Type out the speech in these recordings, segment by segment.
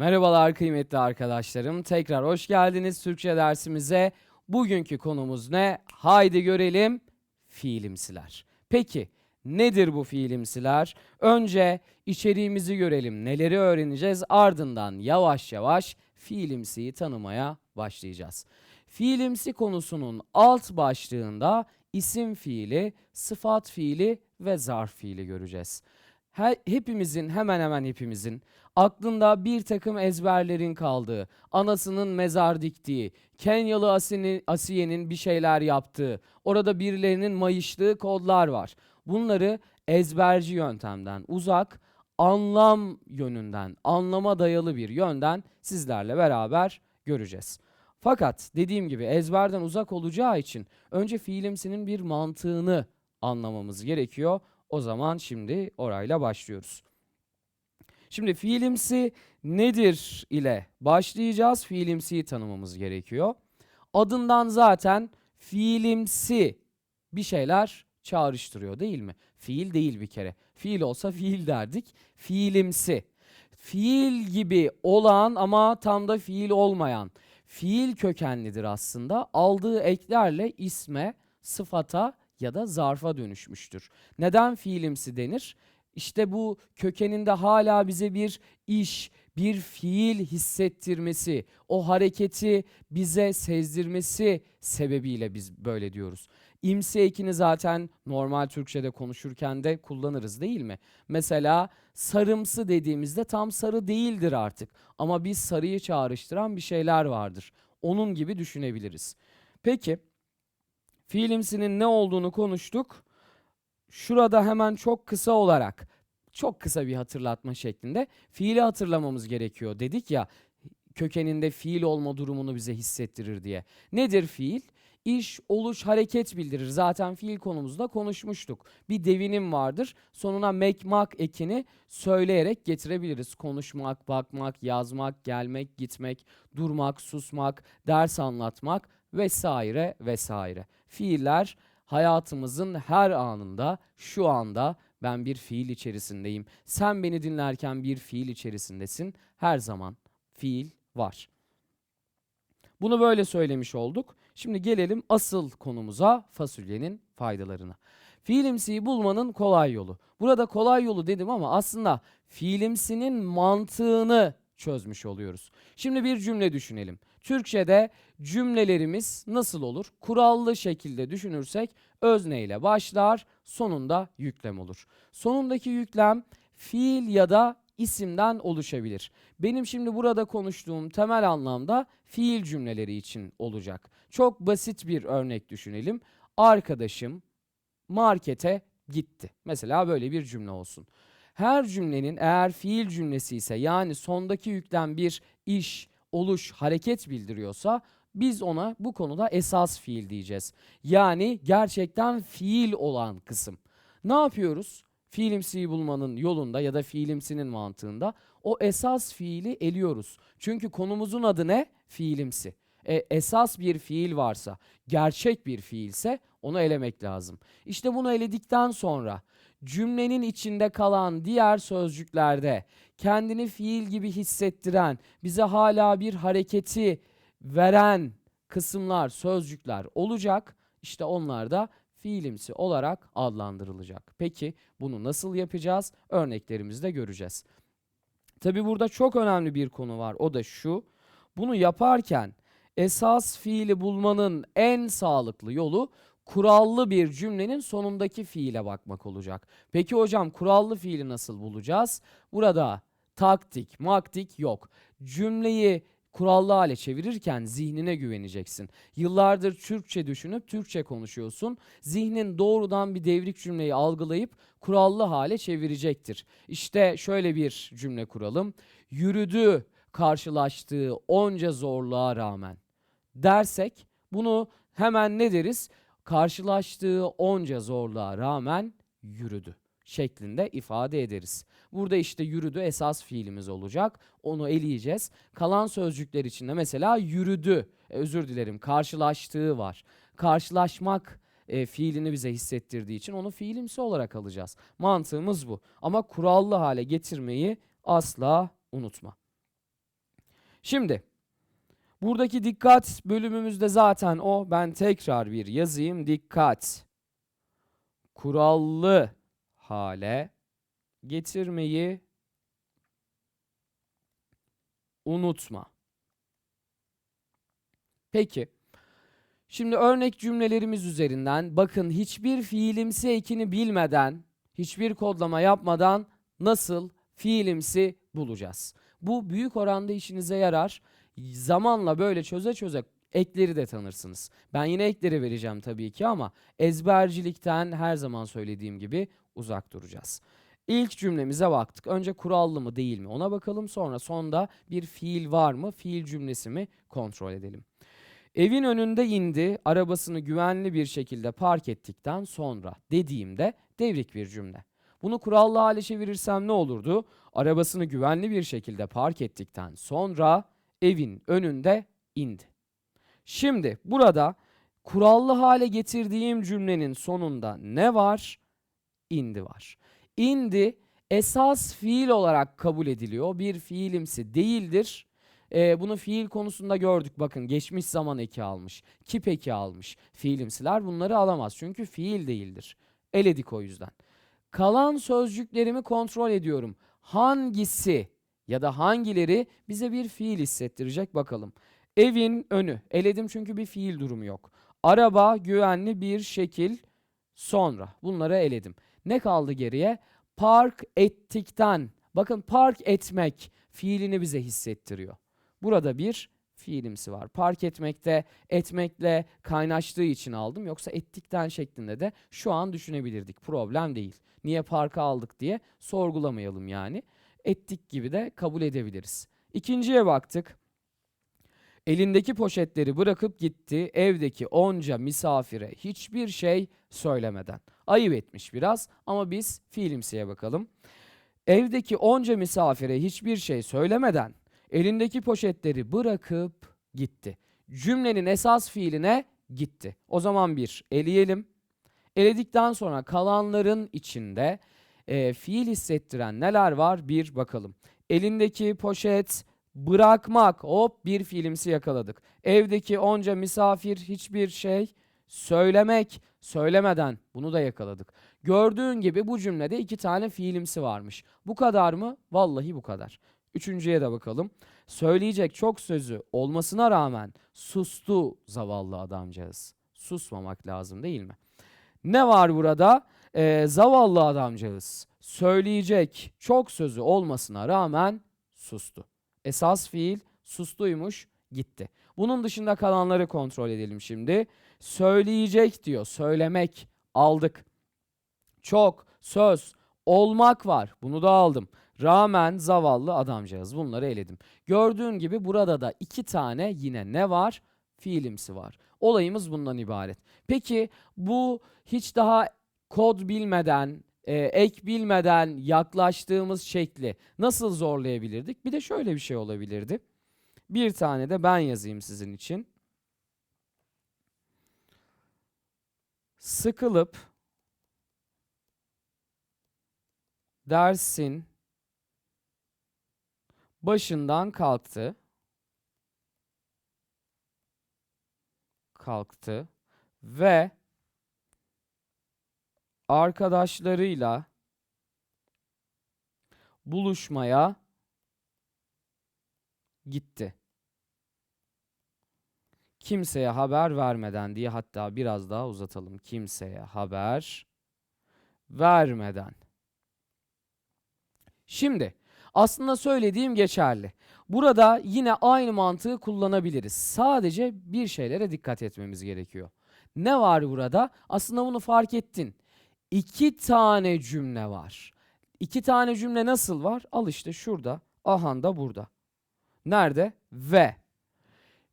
Merhabalar kıymetli arkadaşlarım. Tekrar hoş geldiniz Türkçe dersimize. Bugünkü konumuz ne? Haydi görelim. Fiilimsiler. Peki nedir bu fiilimsiler? Önce içeriğimizi görelim. Neleri öğreneceğiz? Ardından yavaş yavaş fiilimsiyi tanımaya başlayacağız. Fiilimsi konusunun alt başlığında isim fiili, sıfat fiili ve zarf fiili göreceğiz. Her, hepimizin hemen hemen hepimizin aklında bir takım ezberlerin kaldığı, anasının mezar diktiği, Kenyalı Asiye'nin, Asiye'nin bir şeyler yaptığı, orada birilerinin mayıştığı kodlar var. Bunları ezberci yöntemden uzak, anlam yönünden, anlama dayalı bir yönden sizlerle beraber göreceğiz. Fakat dediğim gibi ezberden uzak olacağı için önce fiilimsinin bir mantığını anlamamız gerekiyor. O zaman şimdi orayla başlıyoruz. Şimdi fiilimsi nedir ile başlayacağız. Fiilimsiyi tanımamız gerekiyor. Adından zaten fiilimsi bir şeyler çağrıştırıyor değil mi? Fiil değil bir kere. Fiil olsa fiil derdik. Fiilimsi. Fiil gibi olan ama tam da fiil olmayan. Fiil kökenlidir aslında. Aldığı eklerle isme, sıfata ya da zarfa dönüşmüştür. Neden fiilimsi denir? İşte bu kökeninde hala bize bir iş, bir fiil hissettirmesi, o hareketi bize sezdirmesi sebebiyle biz böyle diyoruz. İmsi ekini zaten normal Türkçe'de konuşurken de kullanırız değil mi? Mesela sarımsı dediğimizde tam sarı değildir artık ama biz sarıyı çağrıştıran bir şeyler vardır. Onun gibi düşünebiliriz. Peki fiilimsinin ne olduğunu konuştuk. Şurada hemen çok kısa olarak çok kısa bir hatırlatma şeklinde fiili hatırlamamız gerekiyor dedik ya kökeninde fiil olma durumunu bize hissettirir diye. Nedir fiil? İş, oluş, hareket bildirir. Zaten fiil konumuzda konuşmuştuk. Bir devinim vardır. Sonuna mekmak ekini söyleyerek getirebiliriz. Konuşmak, bakmak, yazmak, gelmek, gitmek, durmak, susmak, ders anlatmak vesaire vesaire. Fiiller hayatımızın her anında, şu anda ben bir fiil içerisindeyim. Sen beni dinlerken bir fiil içerisindesin. Her zaman fiil var. Bunu böyle söylemiş olduk. Şimdi gelelim asıl konumuza fasulyenin faydalarına. Fiilimsiyi bulmanın kolay yolu. Burada kolay yolu dedim ama aslında fiilimsinin mantığını çözmüş oluyoruz. Şimdi bir cümle düşünelim. Türkçe'de cümlelerimiz nasıl olur? Kurallı şekilde düşünürsek özne ile başlar, sonunda yüklem olur. Sonundaki yüklem fiil ya da isimden oluşabilir. Benim şimdi burada konuştuğum temel anlamda fiil cümleleri için olacak. Çok basit bir örnek düşünelim. Arkadaşım markete gitti. Mesela böyle bir cümle olsun. Her cümlenin eğer fiil cümlesi ise yani sondaki yüklem bir iş, oluş, hareket bildiriyorsa biz ona bu konuda esas fiil diyeceğiz. Yani gerçekten fiil olan kısım. Ne yapıyoruz? Fiilimsiyi bulmanın yolunda ya da fiilimsinin mantığında o esas fiili eliyoruz. Çünkü konumuzun adı ne? Fiilimsi. E, esas bir fiil varsa, gerçek bir fiilse onu elemek lazım. İşte bunu eledikten sonra cümlenin içinde kalan diğer sözcüklerde kendini fiil gibi hissettiren, bize hala bir hareketi veren kısımlar, sözcükler olacak. İşte onlar da fiilimsi olarak adlandırılacak. Peki bunu nasıl yapacağız? Örneklerimizde göreceğiz. Tabi burada çok önemli bir konu var. O da şu. Bunu yaparken esas fiili bulmanın en sağlıklı yolu kurallı bir cümlenin sonundaki fiile bakmak olacak. Peki hocam kurallı fiili nasıl bulacağız? Burada taktik, maktik yok. Cümleyi kurallı hale çevirirken zihnine güveneceksin. Yıllardır Türkçe düşünüp Türkçe konuşuyorsun. Zihnin doğrudan bir devrik cümleyi algılayıp kurallı hale çevirecektir. İşte şöyle bir cümle kuralım. Yürüdü karşılaştığı onca zorluğa rağmen dersek bunu hemen ne deriz? Karşılaştığı onca zorluğa rağmen yürüdü şeklinde ifade ederiz. Burada işte yürüdü esas fiilimiz olacak. Onu eleyeceğiz. Kalan sözcükler içinde mesela yürüdü, e, özür dilerim karşılaştığı var. Karşılaşmak e, fiilini bize hissettirdiği için onu fiilimsi olarak alacağız. Mantığımız bu. Ama kurallı hale getirmeyi asla unutma. Şimdi buradaki dikkat bölümümüzde zaten o. Ben tekrar bir yazayım. Dikkat. Kurallı hale getirmeyi unutma. Peki. Şimdi örnek cümlelerimiz üzerinden bakın hiçbir fiilimsi ekini bilmeden, hiçbir kodlama yapmadan nasıl fiilimsi bulacağız. Bu büyük oranda işinize yarar. Zamanla böyle çöze çöze ekleri de tanırsınız. Ben yine ekleri vereceğim tabii ki ama ezbercilikten her zaman söylediğim gibi uzak duracağız. İlk cümlemize baktık. Önce kurallı mı değil mi ona bakalım. Sonra sonda bir fiil var mı, fiil cümlesi mi kontrol edelim. Evin önünde indi, arabasını güvenli bir şekilde park ettikten sonra dediğimde devrik bir cümle. Bunu kurallı hale çevirirsem ne olurdu? Arabasını güvenli bir şekilde park ettikten sonra evin önünde indi. Şimdi burada kurallı hale getirdiğim cümlenin sonunda ne var? İndi var. İndi esas fiil olarak kabul ediliyor. Bir fiilimsi değildir. Ee, bunu fiil konusunda gördük. Bakın geçmiş zaman eki almış. Kip eki almış. Fiilimsiler bunları alamaz. Çünkü fiil değildir. Eledik o yüzden. Kalan sözcüklerimi kontrol ediyorum. Hangisi ya da hangileri bize bir fiil hissettirecek bakalım. Evin önü. Eledim çünkü bir fiil durumu yok. Araba güvenli bir şekil sonra. Bunları eledim. Ne kaldı geriye? Park ettikten. Bakın park etmek fiilini bize hissettiriyor. Burada bir fiilimsi var. Park etmekte etmekle kaynaştığı için aldım. Yoksa ettikten şeklinde de şu an düşünebilirdik. Problem değil. Niye parka aldık diye sorgulamayalım yani. Ettik gibi de kabul edebiliriz. İkinciye baktık. Elindeki poşetleri bırakıp gitti evdeki onca misafire hiçbir şey söylemeden. Ayıp etmiş biraz ama biz fiilimsiye bakalım. Evdeki onca misafire hiçbir şey söylemeden elindeki poşetleri bırakıp gitti. Cümlenin esas fiiline gitti. O zaman bir eleyelim. Eledikten sonra kalanların içinde e, fiil hissettiren neler var bir bakalım. Elindeki poşet bırakmak hop bir fiilimsi yakaladık. Evdeki onca misafir hiçbir şey söylemek söylemeden bunu da yakaladık. Gördüğün gibi bu cümlede iki tane fiilimsi varmış. Bu kadar mı? Vallahi bu kadar. Üçüncüye de bakalım. Söyleyecek çok sözü olmasına rağmen sustu zavallı adamcağız. Susmamak lazım değil mi? Ne var burada? Ee, zavallı adamcağız söyleyecek çok sözü olmasına rağmen sustu. Esas fiil sustuymuş gitti. Bunun dışında kalanları kontrol edelim şimdi. Söyleyecek diyor. Söylemek aldık. Çok söz olmak var. Bunu da aldım. Rağmen zavallı adamcağız. Bunları eledim. Gördüğün gibi burada da iki tane yine ne var? Fiilimsi var. Olayımız bundan ibaret. Peki bu hiç daha kod bilmeden, e, ek bilmeden yaklaştığımız şekli nasıl zorlayabilirdik? Bir de şöyle bir şey olabilirdi. Bir tane de ben yazayım sizin için. Sıkılıp dersin başından kalktı. Kalktı ve arkadaşlarıyla buluşmaya gitti. Kimseye haber vermeden diye hatta biraz daha uzatalım. Kimseye haber vermeden. Şimdi aslında söylediğim geçerli. Burada yine aynı mantığı kullanabiliriz. Sadece bir şeylere dikkat etmemiz gerekiyor. Ne var burada? Aslında bunu fark ettin. İki tane cümle var. İki tane cümle nasıl var? Al işte şurada. Ahan da burada. Nerede? Ve.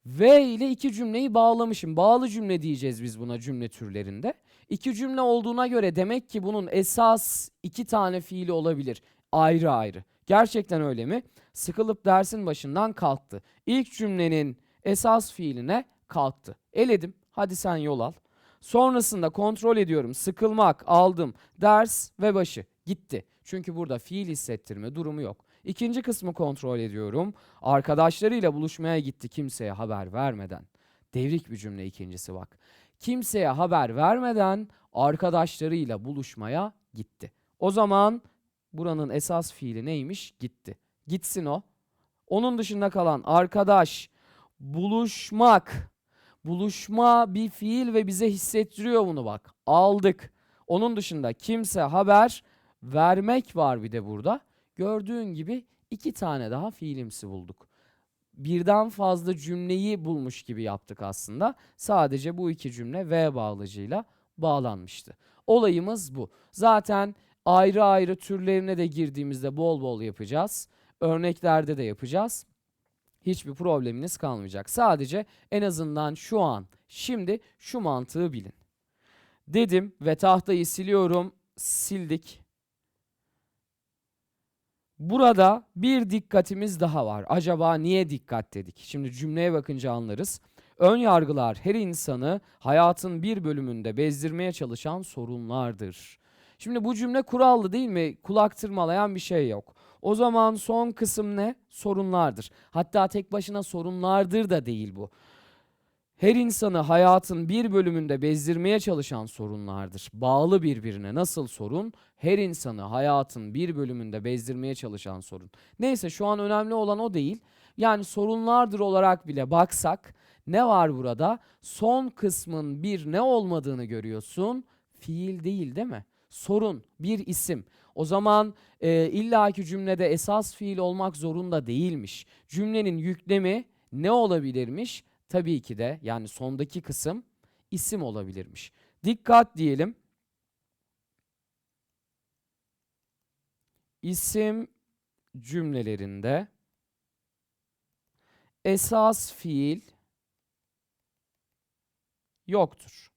Ve ile iki cümleyi bağlamışım. Bağlı cümle diyeceğiz biz buna cümle türlerinde. İki cümle olduğuna göre demek ki bunun esas iki tane fiili olabilir. Ayrı ayrı. Gerçekten öyle mi? Sıkılıp dersin başından kalktı. İlk cümlenin esas fiiline kalktı. Eledim. Hadi sen yol al. Sonrasında kontrol ediyorum. Sıkılmak aldım. Ders ve başı gitti. Çünkü burada fiil hissettirme durumu yok. İkinci kısmı kontrol ediyorum. Arkadaşlarıyla buluşmaya gitti kimseye haber vermeden. Devrik bir cümle ikincisi bak. Kimseye haber vermeden arkadaşlarıyla buluşmaya gitti. O zaman buranın esas fiili neymiş? Gitti. Gitsin o. Onun dışında kalan arkadaş, buluşmak. Buluşma bir fiil ve bize hissettiriyor bunu bak. Aldık. Onun dışında kimse haber vermek var bir de burada. Gördüğün gibi iki tane daha fiilimsi bulduk. Birden fazla cümleyi bulmuş gibi yaptık aslında. Sadece bu iki cümle V bağlacıyla bağlanmıştı. Olayımız bu. Zaten ayrı ayrı türlerine de girdiğimizde bol bol yapacağız. Örneklerde de yapacağız. Hiçbir probleminiz kalmayacak. Sadece en azından şu an, şimdi şu mantığı bilin. Dedim ve tahtayı siliyorum. Sildik. Burada bir dikkatimiz daha var. Acaba niye dikkat dedik? Şimdi cümleye bakınca anlarız. Ön yargılar her insanı hayatın bir bölümünde bezdirmeye çalışan sorunlardır. Şimdi bu cümle kurallı değil mi? Kulak tırmalayan bir şey yok. O zaman son kısım ne? Sorunlardır. Hatta tek başına sorunlardır da değil bu. Her insanı hayatın bir bölümünde bezdirmeye çalışan sorunlardır. Bağlı birbirine nasıl sorun? Her insanı hayatın bir bölümünde bezdirmeye çalışan sorun. Neyse şu an önemli olan o değil. Yani sorunlardır olarak bile baksak ne var burada? Son kısmın bir ne olmadığını görüyorsun. Fiil değil değil mi? Sorun, bir isim. O zaman e, illaki cümlede esas fiil olmak zorunda değilmiş. Cümlenin yüklemi ne olabilirmiş? Tabii ki de yani sondaki kısım isim olabilirmiş. Dikkat diyelim. İsim cümlelerinde esas fiil yoktur.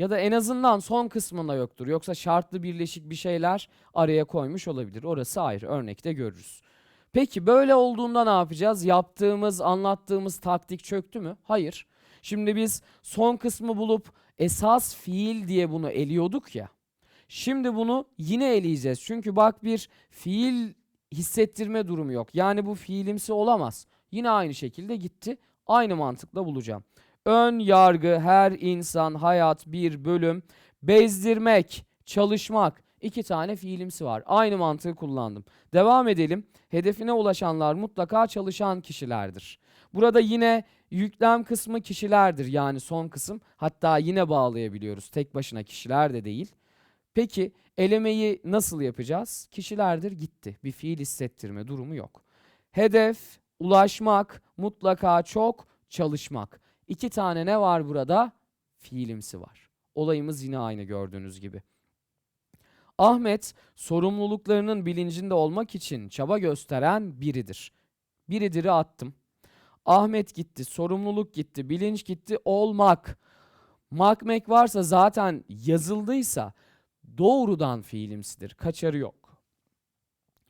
Ya da en azından son kısmında yoktur. Yoksa şartlı birleşik bir şeyler araya koymuş olabilir. Orası ayrı. Örnekte görürüz. Peki böyle olduğunda ne yapacağız? Yaptığımız, anlattığımız taktik çöktü mü? Hayır. Şimdi biz son kısmı bulup esas fiil diye bunu eliyorduk ya. Şimdi bunu yine eleyeceğiz. Çünkü bak bir fiil hissettirme durumu yok. Yani bu fiilimsi olamaz. Yine aynı şekilde gitti. Aynı mantıkla bulacağım. Ön yargı, her insan, hayat, bir bölüm, bezdirmek, çalışmak. iki tane fiilimsi var. Aynı mantığı kullandım. Devam edelim. Hedefine ulaşanlar mutlaka çalışan kişilerdir. Burada yine yüklem kısmı kişilerdir. Yani son kısım. Hatta yine bağlayabiliyoruz. Tek başına kişiler de değil. Peki elemeyi nasıl yapacağız? Kişilerdir gitti. Bir fiil hissettirme durumu yok. Hedef, ulaşmak, mutlaka çok, çalışmak. İki tane ne var burada? Fiilimsi var. Olayımız yine aynı gördüğünüz gibi. Ahmet sorumluluklarının bilincinde olmak için çaba gösteren biridir. Biridir'i attım. Ahmet gitti, sorumluluk gitti, bilinç gitti, olmak. Makmek varsa zaten yazıldıysa doğrudan fiilimsidir. Kaçarı yok.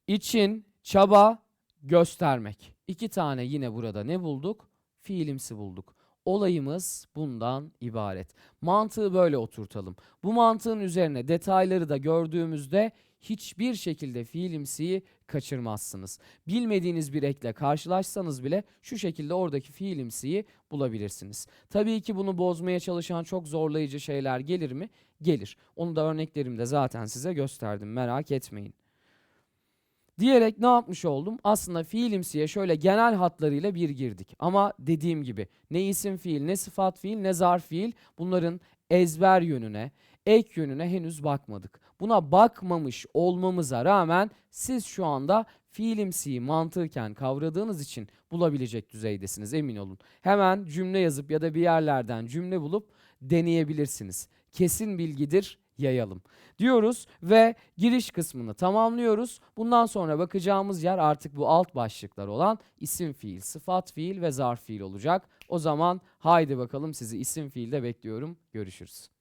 İçin, çaba, göstermek. İki tane yine burada ne bulduk? Fiilimsi bulduk. Olayımız bundan ibaret. Mantığı böyle oturtalım. Bu mantığın üzerine detayları da gördüğümüzde hiçbir şekilde fiilimsiyi kaçırmazsınız. Bilmediğiniz bir ekle karşılaşsanız bile şu şekilde oradaki fiilimsiyi bulabilirsiniz. Tabii ki bunu bozmaya çalışan çok zorlayıcı şeyler gelir mi? Gelir. Onu da örneklerimde zaten size gösterdim merak etmeyin. Diyerek ne yapmış oldum? Aslında fiilimsiye şöyle genel hatlarıyla bir girdik. Ama dediğim gibi ne isim fiil, ne sıfat fiil, ne zarf fiil bunların ezber yönüne, ek yönüne henüz bakmadık. Buna bakmamış olmamıza rağmen siz şu anda fiilimsiyi mantıken kavradığınız için bulabilecek düzeydesiniz emin olun. Hemen cümle yazıp ya da bir yerlerden cümle bulup deneyebilirsiniz. Kesin bilgidir yayalım diyoruz ve giriş kısmını tamamlıyoruz. Bundan sonra bakacağımız yer artık bu alt başlıklar olan isim fiil, sıfat fiil ve zarf fiil olacak. O zaman haydi bakalım sizi isim fiilde bekliyorum. Görüşürüz.